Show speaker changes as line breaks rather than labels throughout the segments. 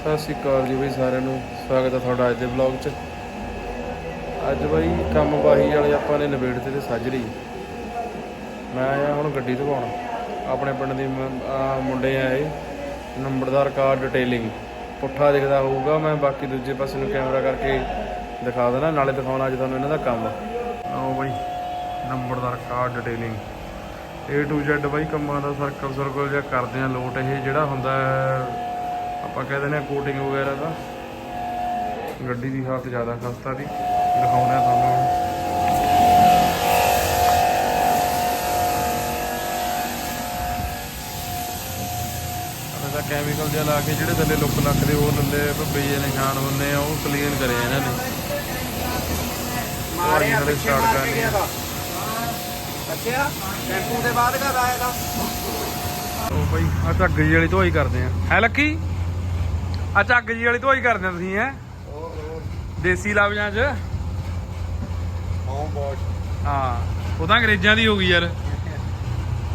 ਸਤਿ ਸ਼੍ਰੀ ਅਕਾਲ ਜੀ ਬਈ ਸਾਰਿਆਂ ਨੂੰ। ਸਵਾਗਤ ਹੈ ਤੁਹਾਡਾ ਅੱਜ ਦੇ ਵਲੌਗ 'ਚ। ਅੱਜ ਬਈ ਕੰਮ ਵਾਹੀ ਵਾਲੇ ਆਪਾਂ ਨੇ ਨਿਬੇੜਤੇ ਤੇ ਸੱਜ ਸਾਜਰੀ ਮੈਂ ਆਇਆ ਹੁਣ ਗੱਡੀ ਧਵਾਉਣ। ਆਪਣੇ ਪਿੰਡ ਦੇ ਮੁੰਡੇ ਆ ਇਹ। ਨੰਬਰਦਾਰ ਕਾਰ ਡਿਟੇਲਿੰਗ ਪੁੱਠਾ ਦਿਖਦਾ ਹੋਊਗਾ, ਮੈਂ ਬਾਕੀ ਦੂਜੇ ਪਾਸੇ ਨੂੰ ਕੈਮਰਾ ਕਰਕੇ ਦਿਖਾ ਦੇਣਾ, ਨਾਲੇ ਦਿਖਾਉਣਾ ਅੱਜ ਤੁਹਾਨੂੰ ਇਹਨਾਂ ਦਾ ਕੰਮ। ਆਓ ਬਈ, ਨੰਬਰਦਾਰ car detailing A to Z ਬਾਈ ਕੰਮਾਂ ਦਾ ਸਰਕਲ ਸਰਕਲ ਜਿਹਾ ਕਰਦੇ ਆ, ਲੋਟ ਇਹ ਜਿਹੜਾ ਹੁੰਦਾ ਆਪਾਂ ਕਹਿ ਦਿੰਦੇ ਆ ਕੋਟਿੰਗ ਵਗੈਰਾ ਦਾ ਗੱਡੀ ਦੀ ਹਾਲਤ ਜ਼ਿਆਦਾ ਖਸਤਾ ਦੀ ਦਿਖਾਉਂਦੇ ਆ ਤੁਹਾਨੂੰ ਤਾਂ ਕੈਮੀਕਲ ਜਿਹਾ ਲਾ ਕੇ ਜਿਹੜੇ ਥੱਲੇ ਲੁੱਕ ਲੱਕਦੇ ਉਹ ਲੱਲੇ ਭੱਬੇ ਜਿਹੇ ਨਿਸ਼ਾਨ ਹੁੰਦੇ ਆ ਉਹ ਕਲੀਨ ਕਰੇ ਇਹਨਾਂ ਨੇ। ਮਾਰੇ ਹਲੇ ਸਟਾਰਟ ਕਰਨੀ ਆ।
ਅੱਛਾ ਟੈਂਪੂ ਦੇ ਬਾਅਦ ਕਦ ਆਏਗਾ
ਉਹ ਬਈ ਆ ਝੱਗ ਜੀ ਵਾਲੀ ਧੋਈ ਕਰਦੇ ਆ। ਹੈ ਲੱਕੀ? ਆ ਝੱਗ ਜੀ ਵਾਲੀ ਧੋਈ ਕਰਦੇ ਆ ਤੁਸੀਂ ਹੈ? ਦੇਸੀ ਲਫ਼ਜ਼ਾਂ 'ਚ?
ਹੋਮ ਵਾਸ਼
ਹਾਂ ਉਹ ਤਾਂ ਅੰਗਰੇਜ਼ਾਂ ਦੀ ਹੋ ਗਈ ਯਾਰ।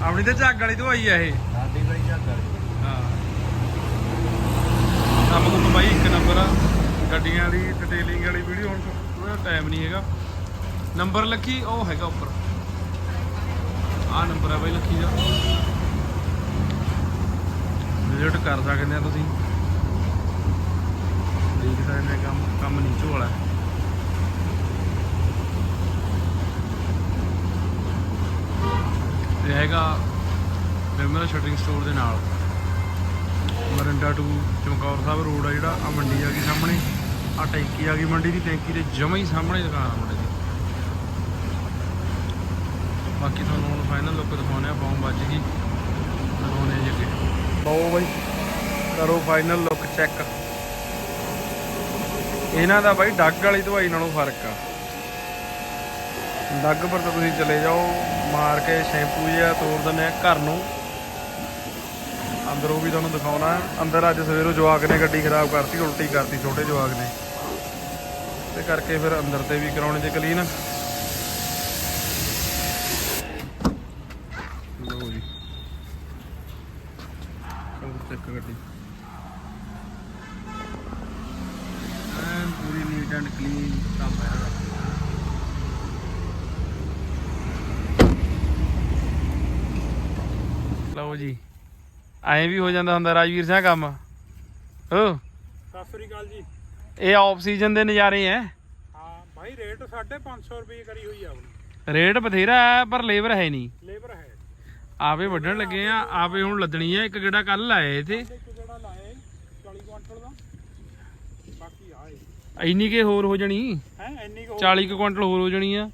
ਆਪਣੀ ਤੇ ਝੱਗ ਵਾਲੀ ਧੋਈ ਆ ਇਹ।
ਸਾਡੀ ਬੜੀ ਝਾਕਰ
ਹਾਂ। ਕੰਮ ਕੁਮ ਬਾਈ ਇੱਕ ਨੰਬਰ ਆ। ਗੱਡੀਆਂ ਦੀ ਡਿਟੇਲਿੰਗ ਵਾਲੀ ਵੀਡੀਓ ਹੁਣ ਥੋੜਾ ਟਾਈਮ ਨਹੀਂ ਹੈਗਾ। ਨੰਬਰ ਲੱਕੀ ਉਹ ਹੈਗਾ ਉੱਪਰ। ਆ ਨੰਬਰ ਆ ਬਾਈ ਲੱਕੀ ਦਾ। ਵਿਜ਼ਿਟ ਕਰ ਸਕਦੇ ਆ ਤੁਸੀਂ। ਦੇਖ ਸਕਦੇ ਆ ਕੰਮ ਕੰਮ ਨੀਚੋ ਵਾਲਾ ਇਹ ਹੈਗਾ ਵਿਮਲਾ ਸ਼ਟਰਿੰਗ ਸਟੋਰ ਦੇ ਨਾਲ। ਮਰਿੰਡਾ ਟੂ ਚਮਕੌਰ ਸਾਹਿਬ ਰੋਡ ਆ ਜਿਹੜਾ ਆ ਮੰਡੀ ਆ ਗਈ ਸਾਹਮਣੇ। ਆ ਟੈਂਕੀ ਆ ਗਈ ਮੰਡੀ ਦੀ, ਟੈਂਕੀ ਦੇ ਜਮਾ ਹੀ ਸਾਹਮਣੇ ਦੁਕਾਨ ਆ ਮੁੰਡੇ ਦੀ। ਬਾਕੀ ਤੁਹਾਨੂੰ ਹੁਣ ਫਾਈਨਲ ਲੁੱਕ ਦਿਖਾਉਣੇ ਆ ਬੌਂਬ ਵੱਜ ਗਈ। ਦਿਖਾਉਣੇ ਆ ਜੀ ਅੱਗੇ। ਬਾਈ, ਕਰੋ ਫਾਈਨਲ ਲੁੱਕ ਚੈੱਕ ਇਹਨਾਂ ਦਾ ਬਾਈ ਡੱਗ ਵਾਲੀ ਦਵਾਈ ਨਾਲੋਂ ਫ਼ਰਕ ਆ। ਡੱਗ ਪਰ ਤਾਂ ਤੁਸੀਂ ਚਲੇ ਜਾਓ, ਮਾਰ ਕੇ ਸ਼ੈਂਪੂ ਜਿਹਾ ਤੋੜ ਦਿੰਦੇ ਆ ਘਰ ਨੂੰ। ਅੰਦਰੋਂ ਵੀ ਤੁਹਾਨੂੰ ਦਿਖਾਉਣਾ, ਅੰਦਰ ਅੱਜ ਸਵੇਰੋਂ ਜਵਾਕ ਨੇ ਗੱਡੀ ਖਰਾਬ ਕਰਤੀ, ਉਲਟੀ ਕਰਤੀ ਛੋਟੇ ਜਵਾਕ ਨੇ। ਤੇ ਕਰਕੇ ਫਿਰ ਅੰਦਰ ਤੇ ਵੀ ਕਰਾਉਣੇ ਤੇ ਕਲੀਨ ਲਓ ਜੀ। ਚਲੋ ਗੱਡੀ ਐਨ ਪੂਰੀ ਨੀਟ ਐਂਡ ਕਲੀਨ ਕੰਮ ਹੈ। ਲਓ ਜੀ। ਐਂ ਵੀ ਹੋ ਜਾਂਦਾ ਹੁੰਦਾ ਰਾਜਵੀਰ ਸਿੰਘ ਕੰਮ। ਓ
ਸਤਿ ਸ੍ਰੀ ਅਕਾਲ ਜੀ।
ਇਹ ਆਫ ਸੀਜ਼ਨ ਦੇ ਨਜ਼ਾਰੇ ਐ।
ਹਾਂ ਭਾਈ ਰੇਟ 550 ਰੁਪਏ ਕਰੀ ਹੋਈ ਆ ਆਪਣੀ।
ਰੇਟ ਬਥੇਰਾ ਹੈ ਪਰ ਲੇਬਰ ਹੈ ਨਹੀਂ।
ਲੇਬਰ ਹੈ।
ਆਪੇ ਵੱਢਣ ਲੱਗੇ ਆ ਆਪੇ ਹੁਣ ਲੱਦਣੀ ਆ ਇੱਕ ਗੇੜਾ ਕੱਲ ਆਏ ਤੇ
ਇੱਕ ਜਿਹੜਾ ਲਾਇਆ 40 ਕੁਆਂਟਲ ਦਾ ਬਾਕੀ ਆਏ
ਇੰਨੀ ਕੇ ਹੋਰ ਹੋ ਜਾਣੀ?
ਹੈ ਇੰਨੀ ਕੁ
40 ਕੁ ਕੁਇੰਟਲ ਹੋਰ ਹੋ ਜਾਣੀ ਆ।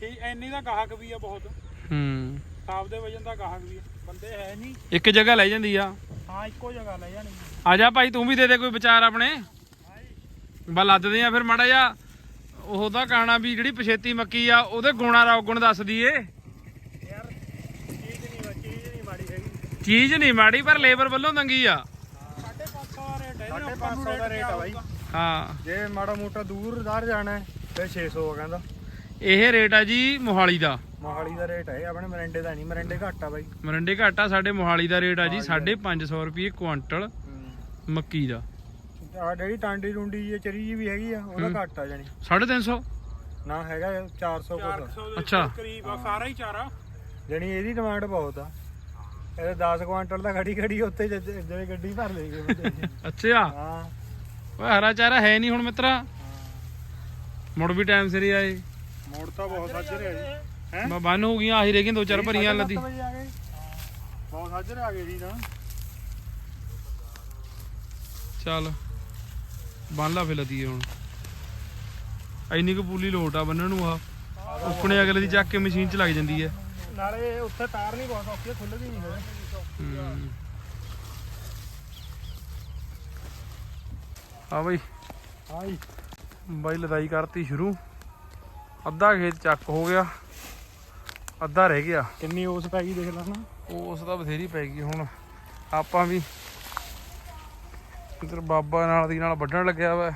ਠੀਕ ਇੰਨੀ ਦਾ ਗਾਹਕ ਵੀ ਆ ਬਹੁਤ।
ਹੂੰ।
ਸਾਫ਼ ਦੇ ਵਜਨ ਦਾ ਗਾਹਕ ਵੀ ਆ। ਬੰਦੇ ਹੈ ਨਹੀਂ
ਇੱਕ ਜਗ੍ਹਾ ਲੈ ਜਾਂਦੀ ਆ।
ਹਾਂ ਇੱਕੋ ਜਗ੍ਹਾ ਲੈ ਜਾਣੀ
ਆ। ਜਾ ਭਾਈ ਤੂੰ ਵੀ ਦੇ ਦੇ ਕੋਈ ਵਿਚਾਰ ਆਪਣੇ। ਬਾ ਲੱਦਦੇ ਆ ਫਿਰ ਮਾੜਾ ਜਾ ਉਹ ਤਾਂ ਕਹਣਾ ਵੀ ਜਿਹੜੀ ਪਛੇਤੀ ਮੱਕੀ ਆ ਉਹਦੇ ਗੁਣਾ ਰੌਗੁਣ ਦੱਸ ਦਈਏ।
ਯਾਰ ਚੀਜ਼ ਨਹੀਂ ਚੀਜ਼ ਨਹੀਂ ਮਾੜੀ ਹੈਗੀ।
ਚੀਜ਼ ਨਹੀਂ ਮਾੜੀ ਪਰ ਲੇਬਰ ਵੱਲੋਂ ਤੰਗੀ ਆ।
550 ਦਾ ਰੇਟ ਹੈ 550 ਦਾ ਰੇਟ ਆ ਬਾਈ।
ਹਾਂ।
ਜੇ ਮਾੜਾ ਮੋਟਾ ਦੂਰ ਦਾਰ ਜਾਣਾ ਹੈ ਫਿਰ 600 ਆ ਕਹਿੰਦਾ।
ਇਹ ਰੇਟ ਆ ਜੀ ਮੋਹਾਲੀ ਦਾ।
ਮੋਹਾਲੀ ਦਾ ਰੇਟ ਹੈ ਆਪਣੇ ਮਰਿੰਡੇ ਦਾ ਨਹੀਂ ਮਰਿੰਡੇ ਘੱਟ ਆ ਬਾਈ।
ਮਰੰਡੇ ਘਾਟਾ ਸਾਡੇ ਮੋਹਾਲੀ ਦਾ ਰੇਟ ਆ ਜੀ 550 ਰੁਪਏ ਕੁਆਂਟਲ ਮੱਕੀ ਦਾ।
ਆ ਜਿਹੜੀ ਟਾਂਡੀ ਟੁੰਡੀ ਜੀ ਚਰੀ ਜੀ ਵੀ ਹੈਗੀ ਆ ਉਹਦਾ ਘੱਟ ਆ ਜਾਣੀ।
350
ਨਾ ਹੈਗਾ 400 ਕੁਛ
ਅੱਛਾ।
ਕਰੀਬ ਆ ਸਾਰਾ ਹੀ ਚਾਰਾ ਜਾਣੀ ਇਹਦੀ ਡਿਮਾਂਡ ਬਹੁਤ ਆ। ਇਹਦੇ 10 ਕੁਆਂਟਲ ਦਾ ਖੜੀ ਖੜੀ ਉੱਤੇ ਜ- ਜ- ਜਿਵੇਂ ਗੱਡੀ ਭਰ ਲਈ।
ਅੱਛਾ।
ਹਾਂ।
ਓਏ ਹਰਾ ਚਾਰਾ ਹੈ ਨਹੀਂ ਹੁਣ ਮਿੱਤਰਾ। ਮੁੜ ਵੀ ਟਾਈਮ ਸਿਰ ਹੀ ਆਏ।
ਮੋੜ ਤਾਂ ਬਹੁਤ ਸੱਜ ਰਿਹਾ ਜੀ। ਹੈ?
ਬਾ ਬੰਨ ਹੋ ਗਈਆਂ ਆਹੀ ਰਹਿ ਗਈਆਂ ਦੋ ਚਾਰ ਭਰੀਆਂ ਲੱਦੀ
ਬਹੁਤ ਸੱਜ ਰਿਹਾ ਆ ਗਏ ਜੀ ਤਾਂ।
ਚੱਲ ਬੰਨ ਲਾ ਫੇ ਲੱਦੀਏ ਹੁਣ। ਐਨੀ ਕੁ ਪੂਲੀ ਲੋਟ ਆ ਬੰਨਣ ਨੂੰ ਆ ਉੱਕਣੇ ਅਗਲੇ ਦੀ ਚੱਕ ਕੇ ਮਸ਼ੀਨ ਚ ਲੱਗ ਜਾਂਦੀ ਹੈ।
ਨਾਲੇ ਉੱਥੇ ਤਾਰ ਨਹੀਂ ਬਹੁਤ ਔਖੀ ਖੁੱਲਦੀ ਨਹੀਂ
ਹਮ। ਆ ਬਈ।
ਜੀ
ਬਾਈ ਲਦਾਈ ਕਰਤੀ ਸ਼ੁਰੂ। ਅੱਧਾ ਖੇਤ ਚੱਕ ਹੋ ਗਿਆ। ਅੱਧਾ ਰਹਿ ਗਿਆ।
ਕਿੰਨੀ ਉਸ ਪੈ ਗਈ ਦੇਖ ਲੈਣਾ
ਉਸ ਦਾ ਬਥੇਰੀ ਪੈ ਗਈ ਹੁਣ। ਆਪਾਂ ਵੀ ਇਧਰ ਬਾਬਾ ਨਾਲ ਦੀ ਨਾਲ ਵੱਢਣ ਲੱਗਿਆ ਵਾ।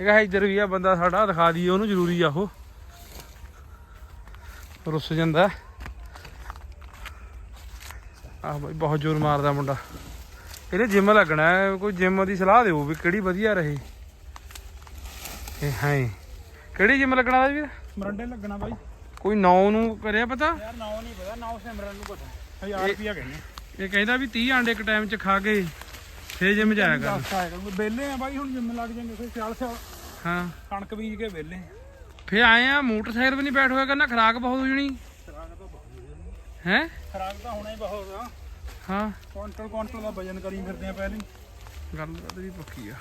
ਇਹ ਕਹਾ ਇੱਧਰ ਵੀ ਆ ਬੰਦਾ ਸਾਡਾ ਦਿਖਾ ਦਈਏ ਉਹਨੂੰ ਜ਼ਰੂਰੀ ਆ ਉਹ। ਰੁੱਸ ਜਾਂਦਾ। ਆਹ ਬਾਈ ਬਹੁਤ ਜ਼ੋਰ ਮਾਰਦਾ ਮੁੰਡਾ। ਇਹਨੇ ਜਿਮ ਲੱਗਣਾ ਹੈ, ਕੋਈ ਜਿਮ ਦੀ ਸਲਾਹ ਦਿਓ ਵੀ ਕਿਹੜੀ ਵਧੀਆ ਰਹੇ। ਇਹ ਹੈ। ਕਿਹੜੀ ਜਿਮ ਲੱਗਣਾ ਦਾ ਵੀਰ?
ਮਰੰਡੇ ਲੱਗਣਾ ਬਾਈ।
ਕੋਈ ਨੌ ਨੂੰ ਕਰਿਆ ਪਤਾ?
ਯਾਰ ਨਾਉ ਨਹੀਂ ਪਤਾ ਨਾਉ ਸਿਮਰਨ ਨੂੰ ਪਤਾ 1000 ਰੁਪਿਆ ਕਹਿੰਦੇ।
ਇਹ ਕਹਿੰਦਾ ਵੀ 30 ਆਂਡੇ ਇੱਕ ਟਾਈਮ ਚ ਖਾ ਕੇ ਫੇਰ ਜਿਮ ਜਾਇਆ ਕਰ।
ਦੱਸ ਆਏਗਾ ਬੇਲੇ ਆ ਬਾਈ ਹੁਣ ਜਿੰਮ ਲੱਗ ਜਾਂਗੇ ਫਿਰ ਸਿਆਲ ਸਿਆਲ।
ਹਾਂ।
ਕਣਕ ਬੀਜ ਕੇ ਬੇਲੇ
ਫੇਰ ਆਏ ਆ ਮੋਟਰਸਾਈਕਲ ਵੀ ਨਹੀਂ ਬੈਠ ਹੋਇਆ ਕਰਨਾ ਖਰਾਕ ਬਹੁਤ ਹੋ ਜਣੀ।
ਖਰਾਕ ਤਾਂ ਬਹੁਤ
ਹੈ
ਖਰਾਕ ਤਾਂ ਹੋਣਾ ਹੀ ਬਹੁਤ ਆ।
ਹਾਂ
ਕੁਆਂਟਲ ਕੁਆਂਟਲ ਦਾ ਵਜਨ ਕਰੀ ਫਿਰਦੇ ਆ ਪਹਿਲੇ
ਗੱਲ ਤਾਂ ਤੇਰੀ ਪੱਕੀ ਆ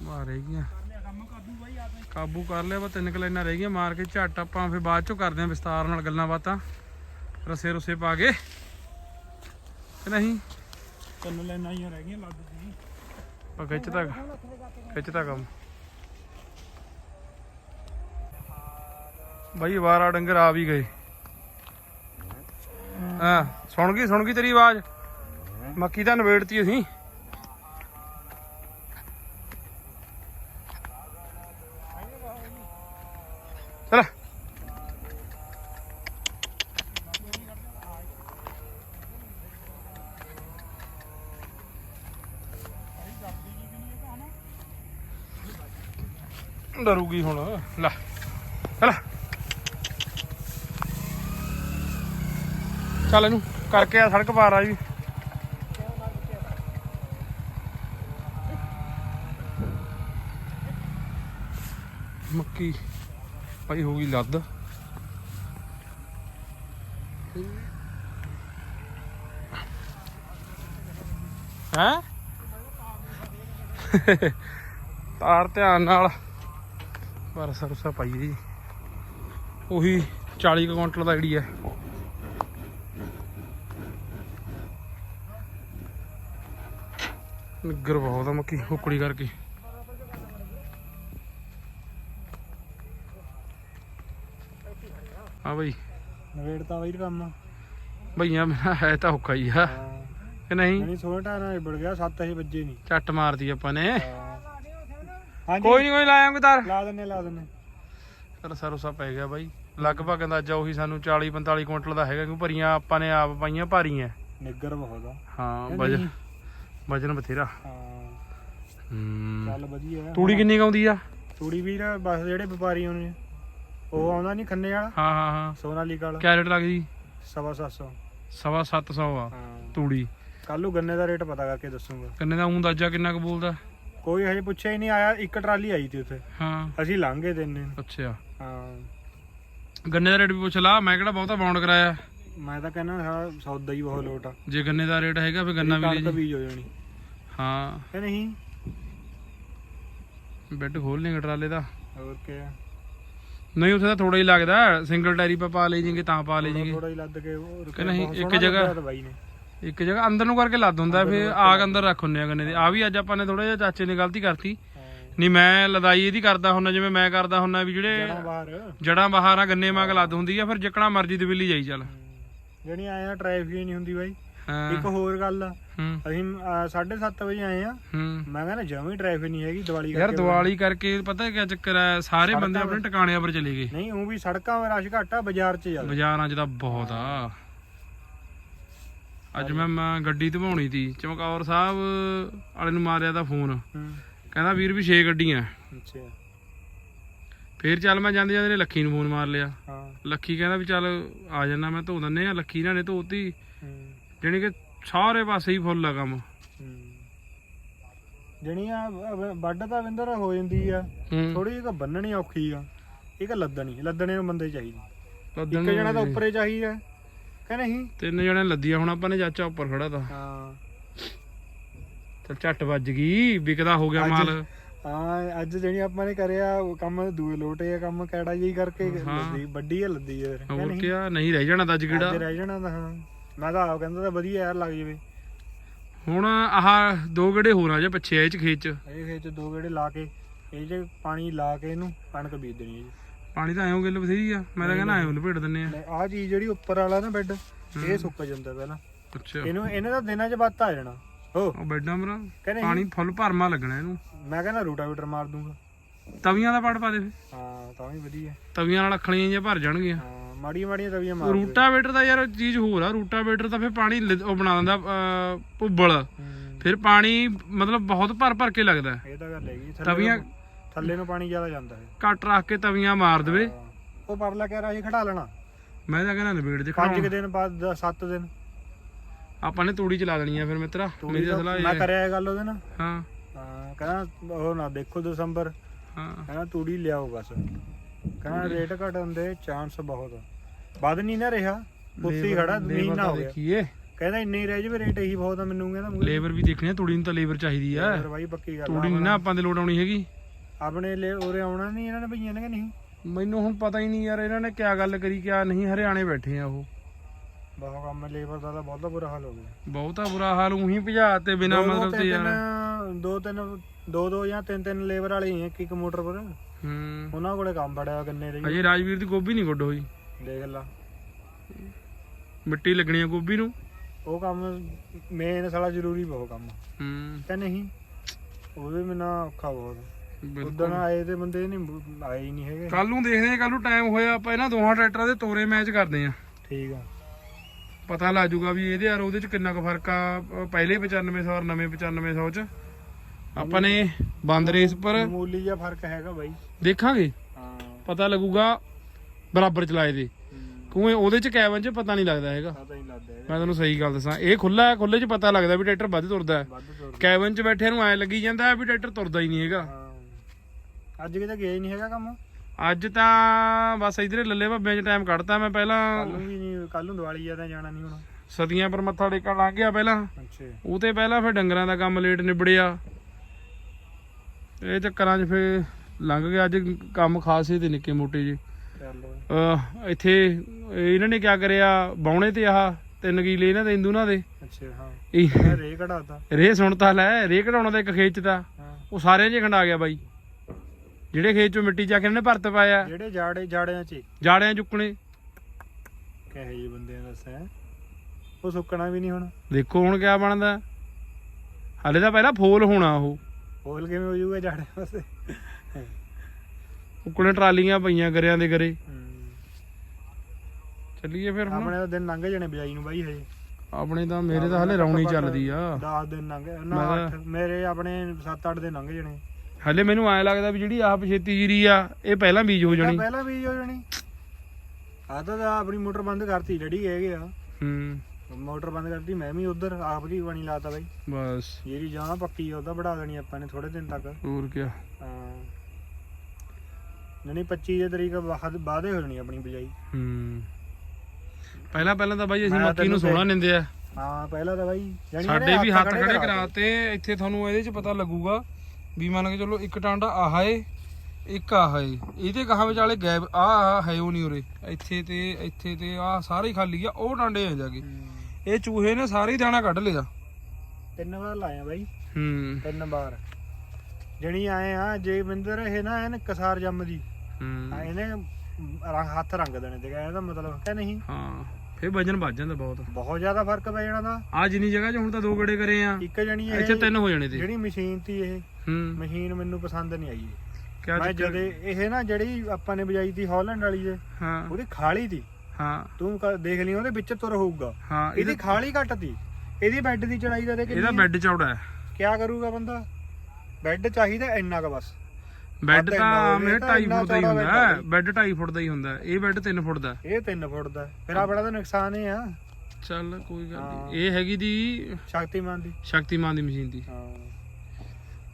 ਮਾਰ ਰਹਿ ਗਈਆਂ
ਕਰਨੇ ਕੰਮ ਕਾਬੂ ਬਾਈ ਆਪੇ
ਕਾਬੂ ਕਰ ਲਿਆ ਵਾ ਤਿੰਨ ਕੁ ਲਾਈਨਾਂ ਰਹਿ ਗਈਆਂ ਮਾਰ ਕੇ ਝੱਟ ਆਪਾਂ ਫਿਰ ਬਾਅਦ ਚੋਂ ਕਰਦੇ ਆਂ ਵਿਸਤਾਰ ਨਾਲ ਗੱਲਾਂ ਬਾਤਾਂ। ਰਸੇ ਰੁਸੇ ਪਾ ਕੇ। ਕਿ ਨਹੀਂ?
ਤਿੰਨ ਲਾਈਨਾਂ ਹੀ ਰਹਿ ਗਈਆਂ ਲੱਗ ਜੀ
ਆਪਾਂ ਖਿੱਚ ਤੱਕ ਖਿੱਚ ਤੱਕ ਕੰਮ। ਬਾਈ ਵਾਰਾ ਡੰਗਰ ਆ ਵੀ ਗਏ। ਹਾਂ, ਸੁਣ ਗਈ ਸੁਣ ਗਈ ਤੇਰੀ ਆਵਾਜ਼। ਮੱਕੀ ਤਾਂ ਨਵੇੜਤੀ ਅਸੀਂ। ਚਲ। ਡਰੂਗੀ ਹੁਣ। ਲੈ, ਚਲ। ਚੱਲ ਇਹਨੂੰ, ਕਰਕੇ ਆ ਸੜਕ ਪਾਰ ਆ ਜੀ। ਮੱਕੀ, ਭਾਈ ਹੋ ਗਈ ਲੱਦ। ਹੈ? ਤਾਰ ਧਿਆਨ ਨਾਲ ਪਰ ਸਰਸਾ ਪਾਈ ਜੀ। ਉਹੀ 40 ਕੁਇੰਟਲ ਦਾ ਜਿਹੜੀ ਹੈ ਨਿੱਗਰ ਬਹੁਤ ਆ ਮੱਕੀ ਹੁਕੜੀ ਕਰਕੇ ਹਾਂ ਬਈ
ਨਵੇੜ ਤਾਂ ਬਾਈ ਕੰਮ
ਭਈਆ ਮੇਰਾ ਹੈ ਤਾਂ ਹੁੱਕਾ ਹੀ ਆ ਕਿ ਨਹੀਂ
ਨਹੀਂ ਸੋਹਣਾ ਟਾਈਮ ਨਾਲ ਨਿਬੜ ਗਿਆ 7 ਹੀ ਵੱਜੇ ਨਹੀਂ
ਚੱਟ ਮਾਰਦੀ ਆਪਾਂ ਨੇ
ਹਾਂਜੀ
ਕੋਈ ਨਹੀਂ ਕੋਈ ਲਾਇਆ ਤਾਰ
ਲਾ ਦਿੰਨੇ ਲਾ ਦਿੰਨੇ
ਚਲ ਸਰੋਸਾ ਪੈ ਗਿਆ ਬਾਈ ਲਗਭਗ ਅੰਦਾਜ਼ਾ ਉਹੀ ਸਾਨੂੰ 40 45 ਕੁਇੰਟਲ ਦਾ ਹੈਗਾ ਕਿਉਂ ਭਰੀਆਂ ਆਪਾਂ ਨੇ ਆਪ ਪਾਈਆਂ ਭਾਰੀਆਂ
ਨਿੱਗਰ ਬਹੁਤ ਆ
ਹਾਂ
ਨਹੀਂ,
ਵਜਨ
ਨਹੀਂ।
ਵਜਨ ਬਥੇਰਾ।
ਹਾਂ।
ਹੂੰ
ਚੱਲ ਵਧੀਆ
ਤੂੜੀ ਕਿੰਨੀ ਕੁ ਆਉਂਦੀ ਆ?
ਤੂੜੀ ਵੀ ਨਾ ਬਸ ਜਿਹੜੇ ਵਪਾਰੀ ਆਉਣੇ ਉਹ ਆਉਂਦਾ ਨਹੀਂ ਖੰਨੇ ਵਾਲਾ?
ਹਾਂ ਹਾਂ ਹਾਂ।
ਸੋਨਾਲੀ ਕਾਲਾ
ਕਿਆ ਰੇਟ ਲੱਗਦੀ?
ਸਵਾ ਸੱਤ ਸੌ।
ਸਵਾ 700 ਆ
ਹਾਂ।
ਤੂੜੀ।
ਕੱਲ ਨੂੰ ਗੰਨੇ ਦਾ ਰੇਟ ਪਤਾ ਕਰਕੇ ਦੱਸੂਗਾ।
ਕਿੰਨੇ ਦਾ ਅੰਦਾਜ਼ਾ ਕਿੰਨਾ ਕੁ ਬੋਲਦਾ?
ਕੋਈ ਹਜੇ ਪੁੱਛਿਆ ਹੀ ਨਹੀਂ ਆਇਆ ਇੱਕ ਟਰਾਲੀ ਆਈ ਤੀ ਉੱਥੇ।
ਹਾਂ।
ਅਸੀਂ ਲੰਘੇ ਦਿਨ
ਅੱਛਾ।
ਹਾਂ।
ਗੰਨੇ ਦਾ ਰੇਟ ਵੀ ਪੁੱਛ ਲਾ ਮੈਂ ਕਿਹੜਾ ਬਹੁਤਾ ਬਾਉਂਡ ਕਰਾਇਆ।
ਮੈਂ ਤਾਂ ਕਹਿੰਦਾ ਸਾਲਾ ਸੌਦਾ ਹੀ ਬਹੁਤ ਲੋਟ ਆ।
ਜੇ ਗੰਨੇ ਦਾ ਰੇਟ ਹੈਗਾ ਫੇ ਗੰਨਾ ਵੀ ਲੈ
ਕਣਕ
ਜੀ
ਬੀਜ ਹੋ ਜਾਣੀ।
ਹਾਂ।
ਕਿ ਨਹੀਂ?
ਬੈੱਡ ਖੋਲ ਲੇਂਗੇ ਟਰਾਲੇ ਦਾ।
ਹੋਰ ਕੀ ਆ?
ਨਹੀਂ ਉੱਥੇ ਤਾਂ ਥੋੜਾ ਹੀ ਲੱਗਦਾ। ਸਿੰਗਲ ਟਾਇਰੀ ਪਾ ਪਾ ਲੈ ਜਾਏਗੇ ਤਾਂ ਪਾ ਲੈ ਜਾਏਗੇ।
ਥੋੜਾ ਹੀ ਲੱਦ ਕੇ ਉਹ
ਕਿ ਨਹੀਂ,
ਬਹੁਤ
ਇੱਕ
ਸੋਹਣਾ
ਜਗ੍ਹਾ-
ਤਾਂ ਬਾਈ ਨੇ।
ਇੱਕ ਜਗ੍ਹਾ ਅੰਦਰ ਨੂੰ ਕਰਕੇ ਲੱਦ ਹੁੰਦਾ ਫੇ ਆਗ ਅੰਦਰ ਰੱਖ ਹੁੰਨੇ ਆ ਗੰਨੇ ਦੇ। ਆ ਵੀ ਅੱਜ ਆਪਾਂ ਨੇ ਥੋੜਾ ਜਿਹਾ ਚਾਚੇ ਨੇ ਗਲਤੀ ਕਰਤੀ।
ਹਾਂ।
ਨਹੀਂ ਮੈਂ ਲਦਾਈ ਇਹਦੀ ਕਰਦਾ ਹੁੰਨਾ ਜਿਵੇਂ ਮੈਂ ਕਰਦਾ ਹੁੰਨਾ ਵੀ ਜਿਹੜੇ
ਜਣਾ ਬਾਹਰ।
ਜੜਾਂ ਬਾਹਰ ਆ ਗੰਨੇ ਮਾਗ ਲੱਦ ਹੁੰਦੀ ਆ ਫਿਰ ਜਿੱਕਣਾ ਮਰਜ਼ੀ ਦਵਿਲੀ ਜਾਈ ਚੱਲ।
ਜਿਹੜੀ ਆਏ ਆ ਟ੍ਰੈਫਿਕ ਹੀ ਨਹੀਂ ਹੁੰਦੀ ਬਾਈ।
ਹਾਂ।
ਇੱਕ ਹੋਰ ਗੱਲ ਆ
ਹੂੰ।
ਅਸੀਂ 7:30 ਵਜੇ ਆਏ ਆ।
ਹੂੰ।
ਮੈਂ ਕਹਿੰਦਾ ਜਮੀ ਟ੍ਰੈਫਿਕ ਨਹੀਂ ਹੈਗੀ ਦੀਵਾਲੀ
ਯਾਰ ਦੀਵਾਲੀ ਕਰਕੇ ਪਤਾ ਕੀ ਚੱਕਰ ਹੈ ਸਾਰੇ ਬੰਦੇ ਆਪਣੇ ਟਿਕਾਣਿਆਂ ਪਰ ਚਲੇ ਗਏ।
ਨਹੀਂ ਉਹ ਵੀ ਸੜਕਾਂ 'ਤੇ ਰਸ਼ ਘੱਟ ਆ ਬਾਜ਼ਾਰ 'ਚ ਜ਼ਿਆਦਾ।
ਬਾਜ਼ਾਰਾਂ 'ਚ ਤਾਂ ਬਹੁਤ ਆ। ਅੱਜ ਮੈਂ ਮੈਂ ਗੱਡੀ ਧਵਾਉਣੀ ਤੀ ਚਮਕੌਰ ਸਾਹਿਬ ਵਾਲੇ ਨੂੰ ਮਾਰਿਆ ਤਾਂ ਫੋਨ। ਕਹਿੰਦਾ ਵੀਰ ਵੀ 6 ਗੱਡੀਆਂ।
ਅੱਛਾ।
ਫੇਰ ਚੱਲ ਮੈਂ ਜਾਂਦੇ ਜਾਂਦੇ ਨੇ ਲੱਖੀ ਨੂੰ ਫੋਨ ਮਾਰ ਲਿਆ।
ਹਾਂ।
ਲੱਖੀ ਕਹਿੰਦਾ ਵੀ ਚੱਲ ਆ ਜਾਣਾ ਮੈਂ ਧੋ ਦਿੰਨੇ ਆ ਲੱਖੀ ਇਹਨਾਂ ਨੇ ਧੋਤੀ।
ਹੂੰ।
ਜਾਣੀ ਕਿ ਸਾਰੇ ਪਾਸੇ ਹੀ ਫੁੱਲ ਆ ਕੰਮ।
ਜਿਹੜੀਆਂ ਵੱਡ ਤਾਂ ਵਿੰਦਰ ਹੋ ਜਾਂਦੀ ਆ। ਥੋੜੀ ਜਿਹੀ ਬੰਨਣੀ ਔਖੀ ਆ। ਇੱਕ ਲੱਦਣੀ ਲੱਦਣੇ ਨੂੰ ਬੰਦੇ ਚਾਹੀਦੇ।
ਲੱਦਣ
ਇੱਕ ਜਣਾ ਤਾਂ ਉੱਪਰੇ ਚਾਹੀਦਾ। ਕਿ ਨਹੀਂ
ਤਿੰਨ ਜਣੇ ਲੱਦੀਆਂ ਹੁਣ ਆਪਾਂ ਨੇ ਚਾਚਾ ਉੱਪਰ ਖੜਾ ਤਾ।
ਹਾਂ।
ਚੱਲ ਝੱਟ ਵੱਜ ਗਈ ਵਿਕਦਾ ਹੋ ਗਿਆ ਮਾਲ।
ਹਾਂ ਅੱਜ ਜਿਹੜੀ ਆਪਾਂ ਨੇ ਕਰਿਆ ਉਹ ਕੰਮ ਦੂਏ ਲੋਟੇ ਆ ਕੰਮ ਕੈੜਾ ਜਿਹੀ ਕਰਕੇ ਲੱਦੀ ਵੱਡੀ ਆ ਲੱਦੀ ਯਾਰ ਕਿ
ਹੋਰ
ਨਹੀਂ?
ਕਿਆ ਨਹੀਂ ਰਹਿ ਜਾਣਾ ਤਾਂ ਅੱਜ
ਅੱਜ
ਕਿਹੜਾ
ਰਹਿ ਜਾਣਾ ਤਾਂ ਹਾਂ। ਮੈਂ ਤਾਂ ਆਪ ਕਹਿੰਦਾ ਤਾਂ ਵਧੀਆ ਯਾਰ ਲੱਗ ਜਵੇ।
ਹੁਣ ਆਹ ਦੋ ਗੜੇ ਹੋਰ ਆ ਜਾ ਪਿੱਛੇ ਆ ਇਹ ਚ ਖੇਤ ਚ।
ਇਹ ਖੇਤ ਚ ਦੋ ਗੇੜੇ ਲਾ ਕੇ ਇਹ ਚ ਪਾਣੀ ਲਾ ਕੇ ਇਹਨੂੰ ਕਣਕ ਬੀਜ ਦੇਣੀ ਹੈ
ਪਾਣੀ ਤਾਂ ਐਂ ਗਿੱਲ ਬਥੇਰੀ ਆ ਮੈਂ ਤਾਂ ਕਹਿੰਦਾ ਐਂ ਲਪੇਟ ਦਿੰਨੇ ਆ।
ਆਹ ਚੀਜ਼ ਜਿਹੜੀ ਉੱਪਰ ਵਾਲਾ ਨਾ ਬੈੱਡ ਇਹ ਸੁੱਕ ਜਾਂਦਾ ਪਹਿਲਾਂ।
ਅੱਛਾ।
ਇਹਨੂੰ ਇਹਨੇ ਤਾਂ ਦਿਨਾਂ ਚ ਬੱਤ ਆ ਜਾਣਾ। ਹੋ
ਉਹ ਬੈਡਾਂ ਮਰਾ।
ਕਹਿੰਦੇ
ਪਾਣੀ ਫੁੱਲ ਭਰਮਾ ਲੱਗਣਾ ਇਹਨੂੰ।
ਮੈਂ ਕਹਿੰਦਾ ਰੂਟਾਵੀਟਰ ਮਾਰ ਦੂੰਗਾ।
ਤਵੀਆਂ ਦਾ ਪੜ ਪਾ ਦੇ ਫੇ
ਹਾਂ ਤਾਂ ਵੀ ਵਧੀਆ।
ਤਵੀਆਂ ਨਾਲ ਅੱਖਲੀਆਂ ਜਿਹੀਆਂ ਭਰ ਜਾਣਗੀਆਂ।
ਹਾਂ ਮਾੜੀਆਂ ਮਾੜੀਆਂ ਤਵੀਆਂ ਮਾਰ
ਰੂਟਾਵੇਟਰ ਦਾ ਯਾਰ ਚੀਜ਼ ਹੋਰ ਆ। ਰੂਟਾਵੇਟਰ ਤਾਂ ਫਿਰ ਪਾਣੀ ਉਹ ਬਣਾ ਦਿੰਦਾ ਭੁੱਬਲ। ਫਿਰ ਪਾਣੀ ਮਤਲਬ ਬਹੁਤ ਭਰ ਭਰ ਕੇ ਲੱਗਦਾ।
ਇਹ ਤਾਂ ਗੱਲ ਹੈਗੀ
ਤਵੀਆਂ
ਥੱਲੇ ਨੂੰ ਪਾਣੀ ਜ਼ਿਆਦਾ ਜਾਂਦਾ ਹੈ।
ਘੱਟ ਰੱਖ ਕੇ ਤਵੀਆਂ ਮਾਰ ਦੇਵੇ।
ਉਹ ਪਰਲਾ ਕਹਿ ਰਿਹਾ ਸੀ ਖੜਾ ਲੈਣਾ।
ਮੈਂ ਤਾਂ ਕਹਿੰਦਾ ਨਵੇੜ ਦੇ ਖੜਾ
ਕੁ ਦਿਨ ਬਾਅਦ 7 ਦਿਨ।
ਆਪਾਂ ਨੇ ਤੂੜੀ ਚਲਾ ਦੇਣੀ ਆ ਫਿਰ ਮਿੱਤਰਾ ਮੇਰੀ
ਤਾਂ-
ਸਲਾਹ ਇਹ
ਮੈਂ
ਹੈ।
ਕਰਿਆ ਇਹ ਗੱਲ ਉਹਦੇ ਨਾਲ?
ਹਾਂ।
ਹਾਂ ਕਹਿੰਦਾ ਉਹ ਨਾ ਦੇਖੋ ਦਸੰਬਰ।
ਹਾਂ।
ਕਹਿੰਦਾ ਤੂੜੀ ਲਿਆਓ ਬਸ। ਕਹਿੰਦਾ ਰੇਟ ਘਟ ਹੁੰਦੇ ਚਾਂਸ ਬਹੁਤ। ਆ। ਵੱਧ ਨਹੀਂ ਨਾ ਰਿਹਾ। ਉੱਥੇ ਖੜਾ ਮਹੀਨਾ ਹੋ ਗਿਆ
ਦੇਖੀਏ।
ਕਹਿੰਦਾ ਇੰਨੇ ਹੀ ਰਹਿ ਜਵੇ ਰੇਟ ਇਹੀ ਬਹੁਤ ਆ ਮੈਨੂੰ ਕਹਿੰਦਾ।
ਲੇਬਰ ਵੀ ਦੇਖਣੀ ਆ ਤੂੜੀ ਨੂੰ ਤਾਂ ਲੇਬਰ ਚਾਹੀਦੀ ਆ।
ਫਿਰ ਬਾਈ ਪੱਕੀ ਗੱਲ ਆ।
ਤੂੜੀ ਨਹੀਂ ਨਾ ਆਪਾਂ ਦੇ ਲੋੜ ਆਉਣੀ ਹੈਗੀ।
ਆਪਣੇ ਲੈ ਉਰੇ ਆਉਣਾ ਨਹੀਂ ਇਹਨਾਂ ਨੇ ਭਈਆਂ ਨੇ ਕਿ ਨਹੀਂ?
ਮੈਨੂੰ ਹੁਣ ਪਤਾ ਹੀ ਨਹੀਂ ਯਾਰ ਇਹਨਾਂ ਨੇ ਕਿਆ ਗੱਲ ਕਰੀ ਕਿਆ ਨਹੀਂ ਹਰਿਆਣੇ ਬੈਠੇ ਆ ਉਹ।
ਬਹੁਤ ਕੰਮ ਲੇਬਰ ਦਾ ਤਾਂ ਬਹੁਤ ਬੁਰਾ ਹਾਲ ਹੋ ਗਿਆ
ਬਹੁਤਾ ਬੁਰਾ ਹਾਲ ਉਹੀ ਭਜਾ ਤੇ ਬਿਨਾ
ਦੋ- ਦੋ
ਮਤਲਬ ਤੇ
ਤਿੰਨ-
ਯਾਰ
ਦੋ ਤਿੰਨ ਦੋ ਦੋ ਜਾਂ ਤਿੰਨ ਤਿੰਨ ਲੇਬਰ ਵਾਲੇ ਹੀ ਆ, ਇੱਕ ਇੱਕ ਮੋਟਰ ਪਰ
ਹੂੰ
ਉਹਨਾਂ ਕੋਲੇ ਕੰਮ ਬੜਿਆ ਹੋਇਆ ਗੰਨੇ ਦੇ ਹੀ।
ਅਜੇ ਰਾਜਵੀਰ ਦੀ ਗੋਭੀ ਨਹੀਂ ਗੁੱਡ ਹੋਈ
ਦੇਖ ਲਾ
ਮਿੱਟੀ ਲੱਗਣੀ ਆ ਗੋਭੀ ਨੂੰ
ਉਹ ਕੰਮ ਮੇਨ ਸਾਲਾ ਜ਼ਰੂਰੀ ਬਹੁਤ ਕੰਮ
ਹੂੰ
ਤੇ ਨਹੀਂ ਉਹਦੇ ਬਿਨਾ ਔਖਾ ਬਹੁਤ
ਬਿਲਕੁਲ
ਉਦੋਂ ਆਏ ਤੇ ਬੰਦੇ ਨਹੀਂ ਆਏ ਹੀ ਨਹੀਂ ਹੈਗੇ
ਕੱਲ ਨੂੰ ਦੇਖਦੇ ਆ ਕੱਲ ਨੂੰ ਟਾਈਮ ਹੋਇਆ ਆਪਾਂ ਇਹਨਾਂ ਦੋਹਾਂ ਟਰੈਕਟਰਾਂ ਦੇ ਤੋਰੇ ਮੈਚ ਕਰਦੇ ਆ
ਠੀਕ ਆ
ਪਤਾ ਲੱਗ ਜਾਊਗਾ ਵੀ ਇਹਦੇ ਯਾਰ ਉਹਦੇ ਚ ਕਿੰਨਾ ਕੁ ਫ਼ਰਕ ਆ ਪਹਿਲੇ 9500 ਔਰ ਨਵੇਂ 9500 ਚ। ਆਪਾਂ ਨੇ ਬੰਦ ਰੇਸ ਪਰ
ਮਾਮੂਲੀ ਜਿਹਾ ਫ਼ਰਕ ਹੈਗਾ ਬਾਈ।
ਦੇਖਾਂਗੇ।
ਹਾਂ।
ਪਤਾ ਲੱਗੂਗਾ ਬਰਾਬਰ ਚਲਾਏ ਦੇ। ਕਿਉਂਕਿ ਉਹਦੇ ਚ ਕੈਬਨ ਚ ਪਤਾ ਨਹੀਂ ਲੱਗਦਾ ਹੈਗਾ।
ਪਤਾ ਹੀ ਲੱਗਦਾ
ਮੈਂ ਤੁਹਾਨੂੰ ਸਹੀ ਗੱਲ ਦੱਸਾਂ। ਇਹ ਖੁੱਲਾ ਹੈ ਖੁੱਲੇ ਚ ਪਤਾ ਲੱਗਦਾ ਵੀ ਟਰੈਕਟਰ ਵੱਧ ਤੁਰਦਾ ਹੈ। ਕੈਬਨ ਚ ਬੈਠੇ ਨੂੰ ਐ ਲੱਗੀ ਜਾਂਦਾ ਵੀ ਟਰੈਕਟਰ ਤੁਰਦਾ ਹੀ ਨਹੀਂ ਹੈਗਾ।
ਅੱਜ ਕਿਤੇ ਗਿਆ ਹੀ ਨਹੀਂ ਹੈਗਾ ਕੰਮ?
ਅੱਜ ਤਾਂ ਬਸ ਇਧਰੇ ਲੱਲੇ ਭੱਬਿਆਂ ਚ ਟਾਈਮ ਕੱਢਤਾ ਮੈਂ ਪਹਿਲਾਂ।
ਕੱਲ ਨੂੰ ਵੀ ਨਹੀਂ ਕੱਲ ਨੂੰ ਦੀਵਾਲੀ ਆ ਤਾਂ ਜਾਣਾ ਨਹੀਂ ਹੁਣ।
ਸਤੀਆਂ ਪਰ ਮੱਥਾ ਟੇਕਣ ਲੱਗ ਗਿਆ ਪਹਿਲਾਂ।
ਅੱਛਾ।
ਉਹ ਤੇ ਪਹਿਲਾਂ ਫਿਰ ਡੰਗਰਾਂ ਦਾ ਕੰਮ ਲੇਟ ਨਿਬੜਿਆ। ਇਹ ਚੱਕਰਾਂ 'ਚ ਫਿਰ ਲੰਘ ਗਿਆ। ਅੱਜ ਕੰਮ ਖਾਸੇ ਤੇ ਨਿੱਕੇ ਮੋਟੇ ਜੇ ਇੱਥੇ ਇਹਨਾਂ ਨੇ ਕਿਆ ਕਰਿਆ? ਬਾਉਣੇ ਤੇ ਆਹ ਤਿੰਨ ਕੀਲੇ ਇਹਨਾਂ ਦੇ ਇੰਦੂਨਾਂ ਦੇ।
ਅੱਛਾ ਹਾਂ।
ਇਹ
ਰੇ ਕਢਾਤਾ।
ਰੇ ਸੁਣਤਾ ਲੈ ਰੇ ਕਢਾਉਣਾ ਦਾ ਇੱਕ ਖੇਤ 'ਚ ਤਾਂ।
ਹਾਂ।
ਉਹ ਸਾਰਿਆਂ 'ਚ ਖੰਡਾ ਗਿਆ ਬਾਈ। ਜਿਹੜੇ ਖੇਤ 'ਚੋਂ ਮਿੱਟੀ ਚੱਕ ਕੇ ਇਹਨੇ ਭਰਤ ਪਾਇਆ।
ਜਿਹੜੇ ਜਾੜੇ ਜਾੜਿਆਂ 'ਚ
ਜਾੜਿਆਂ ਚੁੱਕਣੇ।
ਕਹੇ ਜੀ ਬੰਦੇ ਨੇ ਦੱਸਿਆ ਉਹ ਸੁੱਕਣਾ ਵੀ ਨਹੀਂ ਹੁਣ।
ਦੇਖੋ ਹੁਣ ਕਿਆ ਬਣਦਾ। ਹਾਲੇ ਤਾਂ ਪਹਿਲਾਂ ਫੋਲ ਹੋਣਾ ਉਹ।
ਹੋਲ ਕਿਵੇਂ ਹੋ ਜਾਊਗਾ ਜਾੜਿਆਂ ਵਾਸਤੇ?
ਉੱਕਣੇ ਟਰਾਲੀਆਂ ਪਈਆਂ ਗਰਿਆਂ ਦੇ ਗਰੇ। ਚੱਲੀਏ ਫਿਰ ਹੁਣ।
ਆਪਣੇ ਤਾਂ ਦਿਨ ਲੰਘ ਜਾਣੇ ਬਿਜਾਈ ਨੂੰ ਬਾਈ ਹਜੇ।
ਆਪਣੇ ਤਾਂ ਮੇਰੇ ਤਾਂ ਹਲੇ ਰੌਣੀ ਚੱਲਦੀ ਆ।
10 ਦਿਨ ਲੰਘ ਨਾ ਮੇਰੇ ਆਪਣੇ 7-8 ਦਿਨ ਲੰਘ ਜਾਣੇ।
ਹਲੇ ਮੈਨੂੰ ਐਂ ਲੱਗਦਾ ਵੀ ਜਿਹੜੀ ਆਹ ਪਛੇਤੀ ਜੀਰੀ ਆ ਇਹ ਪਹਿਲਾਂ ਬੀਜ ਹੋ ਜਾਣੀ।
ਪਹਿਲਾਂ ਬੀਜ ਹੋ ਜਾਣੀ। ਆ ਤਾਂ ਤਾਂ ਆਪਣੀ ਮੋਟਰ ਬੰਦ ਕਰਤੀ ਡੈਡੀ ਕਹਿ ਗਿਆ
ਹੂੰ।
ਮੋਟਰ ਬੰਦ ਕਰਤੀ ਮੈਂ ਵੀ ਉਧਰ ਆਪ ਦੀ ਪਾਣੀ ਲਾਤਾ ਬਾਈ।
ਬਸ।
ਜਿਹੜੀ ਜਾਂ ਪੱਕੀ ਆ ਉਹਦਾ ਵਧਾ ਦੇਣੀ ਆਪਾਂ ਨੇ ਥੋੜੇ ਦਿਨ ਤੱਕ।
ਹੋਰ ਕੀ
ਹਾਂ। ਨਹੀਂ 25 ਦੇ ਤਰੀਕ ਬਾਅਦ ਬਾਅਦੇ ਹੋ ਜਾਣੀ ਆਪਣੀ ਬਿਜਾਈ।
ਹੂੰ। ਪਹਿਲਾਂ ਪਹਿਲਾਂ ਤਾਂ ਬਾਈ ਅਸੀਂ ਮੱਕੀ ਨੂੰ ਸੋਹਣਾ ਨਿੰਦੇ ਆ
ਹਾਂ ਪਹਿਲਾਂ ਤਾਂ ਬਾਈ
ਸਾਡੇ ਵੀ ਹੱਥ
ਖੜੇ
ਖੜੇ
ਕਰਾ
ਕਰਾਤੇ ਇੱਥੇ ਤੁਹਾਨੂੰ ਇਹਦੇ 'ਚ ਪਤਾ ਲੱਗੂਗਾ ਵੀ ਮੰਨ ਕੇ ਚਲੋ ਇੱਕ ਟਾਂਡਾ ਆਹ ਏ ਇੱਕ ਆਹ ਏ। ਇਹਦੇ ਕਹਾਂ ਵਿਚਾਲੇ ਗੈਪ ਆ ਆ ਹੈ ਉਹ ਨਹੀਂ ਉਰੇ। ਇੱਥੇ ਤੇ ਇੱਥੇ ਤੇ ਆ ਸਾਰੇ ਹੀ ਖਾਲੀ ਆ ਉਹ ਟਾਂਡੇ ਆ ਜਾ ਕੇ। ਇਹ ਚੂਹੇ ਨੇ ਸਾਰੇ ਹੀ ਦਾਣਾ ਕੱਢ ਲਿਆ।
ਤਿੰਨ ਵਾਰ ਲਾਇਆ ਬਾਈ।
ਹੂੰ।
ਤਿੰਨ ਵਾਰ। ਜਣੀ ਆਏ ਆ ਜੇ ਬਿੰਦਰ ਇਹ ਨਾ ਐਨ ਕਸਾਰ ਜੰਮਦੀ
ਹੂੰ।
ਇਹਨੇ ਰੰਗ ਹੱਥ ਰੰਗ ਦੇਣੇ ਤੇ ਇਹਦਾ ਮਤਲਬ ਕਿ ਨਹੀਂ।
ਹਾਂ ਫੇਰ ਵਜਨ ਵੱਜ ਜਾਂਦਾ ਬਹੁਤ।
ਬਹੁਤ ਜ਼ਿਆਦਾ ਫ਼ਰਕ ਪੈ ਜਾਣਾ ਦਾ
ਆ ਜਿੰਨੀ ਜਗ੍ਹਾ 'ਚ ਹੁਣ ਤਾਂ ਦੋ ਗੜੇ ਕਰੇ ਆ
ਇੱਕ ਜਣੀ
ਇੱਥੇ ਤਿੰਨ ਹੋ ਜਾਣੇ ਤੇ।
ਜਿਹੜੀ ਮਸ਼ੀਨ ਤੀ ਇਹ।
ਹੂੰ।
ਮਸ਼ੀਨ ਮੈਨੂੰ ਪਸੰਦ ਨਹੀਂ ਆਈ।
ਕਿਆ
ਮੈਂ
ਚੱਕਰ?
ਜਦੇ ਇਹ ਨਾ ਜਿਹੜੀ ਆਪਾਂ ਨੇ ਵਜਾਈ ਤੀ ਹਾਲੈਂਡ ਵਾਲੀ
ਹਾਂ।
ਉਹਦੀ ਖਾਲੀ ਤੀ।
ਹਾਂ।
ਤੂੰ ਕ- ਦੇਖ ਲਈ ਉਹਦੇ ਵਿੱਚ ਤੁਰ ਹੋਊਗਾ।
ਹਾਂ
ਇਹਦੀ
ਇਹਦਾ
ਖਾਲੀ ਘੱਟ ਤੀ। ਇਹਦੀ ਬੈੱਡ ਦੀ ਚੜਾਈ ਦਾ ਦੇ
ਇਹਦਾ ਬੈੱਡ ਚੌੜਾ ਹੈ।
ਕਿਆ ਕਰੂਗਾ ਬੰਦਾ? ਬੈੱਡ ਚਾਹੀਦਾ ਇੰਨਾ ਕ ਬਸ।
ਬੈੱਡ ਤਾਂ
ਇੰਨਾ ਹੋਵੇ
ਮੇਰੇ
ਤਾਂ
2.5
ਇੰਨਾ
ਫੁੱਟ ਦਾ ਹੀ
ਚੌੜਾ
ਹੁੰਦਾ
ਬੈੱਡ
ਹੈ ਬੈੱਡ 2.5 ਫੁੱਟ ਦਾ ਹੀ ਹੁੰਦਾ ਹੈ। ਇਹ ਬੈੱਡ 3 ਫੁੱਟ ਦਾ ਹੈ।
ਇਹ 3 ਫੁੱਟ ਦਾ ਫਿਰ ਆਪਣਾ ਤਾਂ ਨੁਕਸਾਨ ਹੀ ਆ।
ਚੱਲ ਕੋਈ ਗੱਲ
ਹਾਂ।
ਨਹੀਂ ਇਹ ਹੈਗੀ ਦੀ
ਸ਼ਕਤੀਮਾਨ ਦੀ।
ਸ਼ਕਤੀਮਾਨ ਦੀ ਮਸ਼ੀਨ ਦੀ।
ਹਾਂ।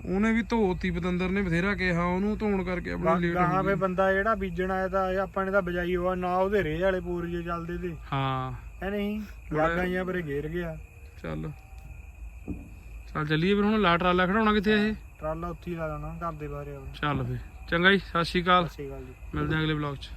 ਉਹਨੇ ਵੀ ਧੋਤੀ ਪਤੰਦਰ ਨੇ ਬਥੇਰਾ ਕਿਹਾ ਉਹਨੂੰ ਧੋਣ ਕਰਕੇ ਆਪਣੀ ਲੇਟ
ਗਾਹਾਂ
ਹੋ
ਵੇ ਬੰਦਾ ਜਿਹੜਾ ਬੀਜਣ ਆਇਆ ਤਾਂ ਇਹ ਆਪਾਂ ਨੇ ਤਾਂ ਬਜਾਈ ਹੋਆ ਨਾ ਉਹਦੇ ਰੇਹ ਵਾਲੇ ਪੂਰੀ ਚੱਲਦੇ ਤੇ।
ਹਾਂ।
ਹੈ ਨਹੀਂ?
ਥੋੜ੍ਹਾ-
ਲਾਗਾਂ ਜਾਂ ਪਰੇ ਘੇਰ ਗਿਆ।
ਚੱਲ। ਚੱਲ ਚੱਲੀਏ ਫਿਰ ਹੁਣ ਲਾ ਟਰਾਲਾ ਖੜਾਉਣਾ ਕਿੱਥੇ ਇਹ?
ਟਰਾਲਾ ਉੱਥੇ ਹੀ ਲਾ ਦੇਣਾ ਘਰ ਦੇ ਬਾਹਰ ਆਪਣੇ
ਚੱਲ ਫੇ ਚੰਗਾ ਜੀ ਸਤਿ ਸ਼੍ਰੀ ਅਕਾਲ।
ਸਹੀ ਗੱਲ ਜੀ।
ਮਿਲਦੇ ਅਗਲੇ ਵਲੌਗ 'ਚ।